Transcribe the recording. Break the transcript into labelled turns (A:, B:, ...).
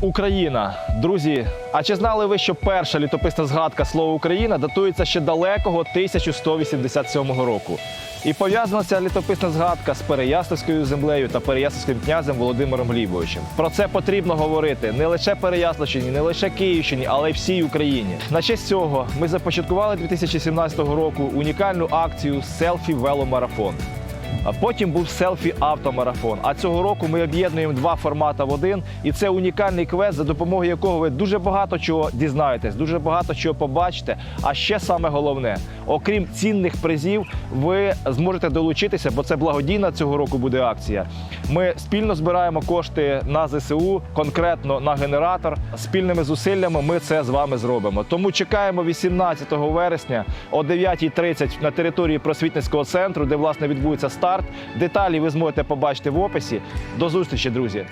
A: Україна, друзі. А чи знали ви, що перша літописна згадка слова Україна датується ще далекого 1187 року? І пов'язана ця літописна згадка з Переяславською землею та Переяславським князем Володимиром Глібовичем. Про це потрібно говорити не лише Переяславщині, не лише Київщині, але й всій Україні. На честь цього ми започаткували 2017 року унікальну акцію Селфі веломарафон. Потім був селфі автомарафон. А цього року ми об'єднуємо два формати в один. І це унікальний квест, за допомогою якого ви дуже багато чого дізнаєтесь, дуже багато чого побачите. А ще саме головне, окрім цінних призів, ви зможете долучитися, бо це благодійна цього року буде акція. Ми спільно збираємо кошти на ЗСУ, конкретно на генератор. Спільними зусиллями ми це з вами зробимо. Тому чекаємо 18 вересня о 9.30 на території просвітницького центру, де власне відбудеться старт. Деталі ви зможете побачити в описі. До зустрічі, друзі!